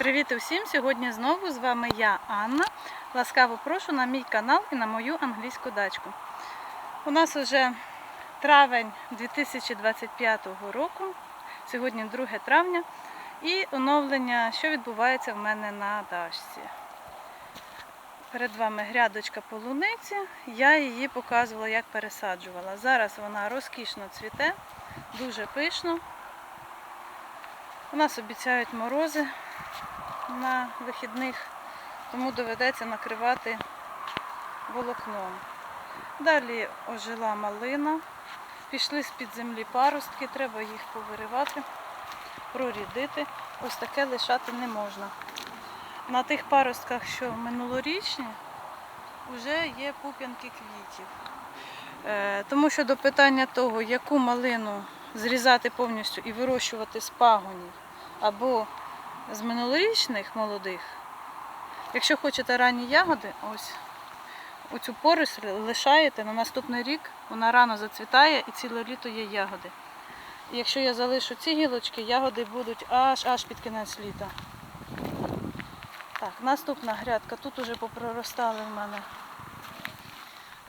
Привіт усім! Сьогодні знову з вами я, Анна. Ласкаво прошу на мій канал і на мою англійську дачку. У нас вже травень 2025 року, сьогодні 2 травня, і оновлення, що відбувається в мене на дачці. Перед вами грядочка полуниці. Я її показувала, як пересаджувала. Зараз вона розкішно цвіте, дуже пишно. У нас обіцяють морози на вихідних, тому доведеться накривати волокном. Далі ожила малина, пішли з-під землі паростки, треба їх повиривати, прорідити. Ось таке лишати не можна. На тих паростках, що минулорічні, вже є пуп'янки квітів. Е, Тому що до питання того, яку малину зрізати повністю і вирощувати з пагонів або з минулорічних молодих, якщо хочете ранні ягоди, ось оцю поросль лишаєте на наступний рік, вона рано зацвітає і ціле літо є ягоди. І якщо я залишу ці гілочки, ягоди будуть аж аж під кінець літа. Так, наступна грядка. Тут уже попроростали в мене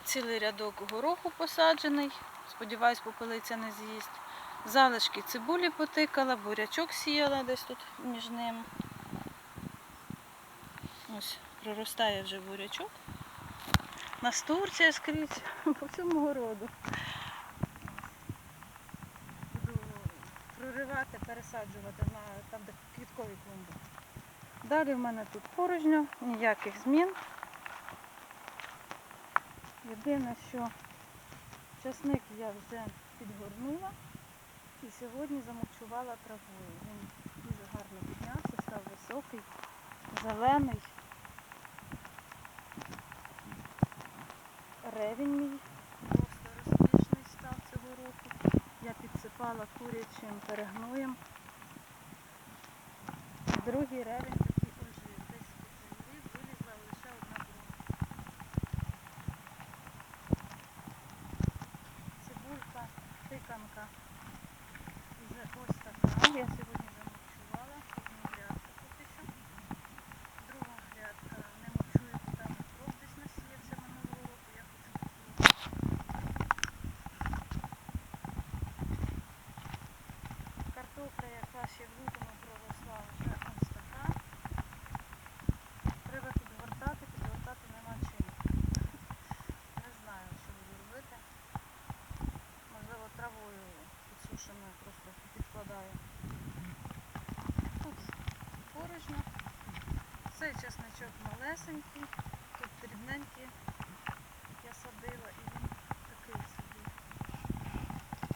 цілий рядок гороху посаджений. Сподіваюсь, попелиця не з'їсть. Залишки цибулі потикала, бурячок сіяла десь тут між ним. Ось проростає вже бурячок. Настурція скрізь по всьому городу. Буду проривати, пересаджувати на там, де квіткові клумби. Далі в мене тут порожньо, ніяких змін. Єдине, що часник я вже підгорнула і сьогодні замочувала травою. Він дуже гарно піднявся, став високий, зелений. Ревінь мій просто розкішний став цього року. Я підсипала курячим перегноєм. Другий ревень такий ожив. Десь з землі вилізла лише одна брунька. Цибулька, тиканка. Вже ось така. Я сьогодні замовчувала. Одну грядку поки що. Друга грядка не мовчую, бо там кров десь насіявся минулого року. Я хочу Картопля, яка ще в лютому проросла, вже ось така. Треба підгортати, підгортати нема чим. Не знаю, що буду робити. Можливо, травою підсушеною просто підкладаю. Тут порожньо. Цей чесничок малесенький, тут дрібненький я садила і він такий собі.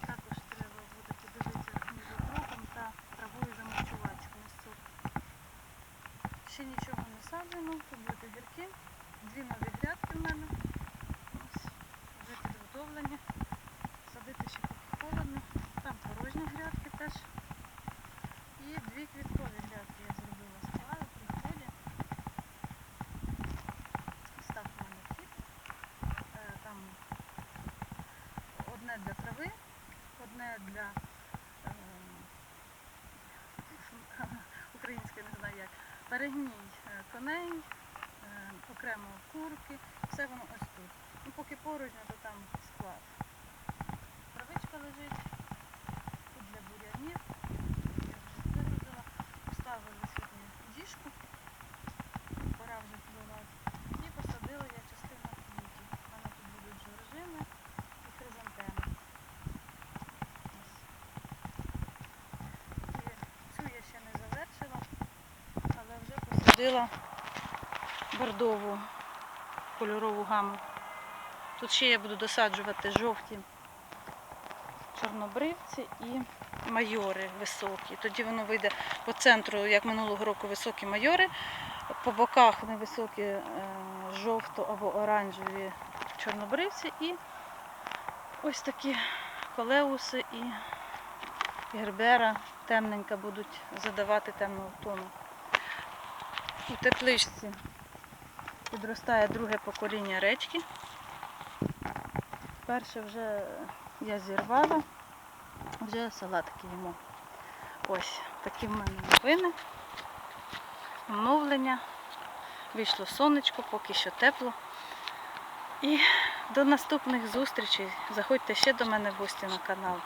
Також треба буде подивитися між окропом та травою замочувачкою цю. Ще нічого не саджено, тут будуть огірки. Дві нові грядки в мене. Ось, вже підготовлені. Садити ще поки холодно. Там порожні грядки теж. І дві квіткові перегній е, коней, е, окремо курки, все воно ось тут. І поки порожньо, то там склад. Травичка лежить, тут для бурянів. Я вже вигрузила, поставили сьогодні діжку, пора вже поливати. І посадила я частину квітів. У мене тут будуть жоржини і хризантеми. Ось. І цю я ще не завершила, але вже посадила бордову кольорову гаму. Тут ще я буду досаджувати жовті чорнобривці і майори високі. Тоді воно вийде по центру, як минулого року, високі майори, по боках невисокі е, жовто або оранжеві чорнобривці і ось такі колеуси і гербера темненька будуть задавати темного тону. У тепличці підростає друге покоління речки. Перше вже я зірвала, вже салатики їмо. Ось такі в мене новини. оновлення. Вийшло сонечко, поки що тепло. І до наступних зустрічей. Заходьте ще до мене в гості на канал.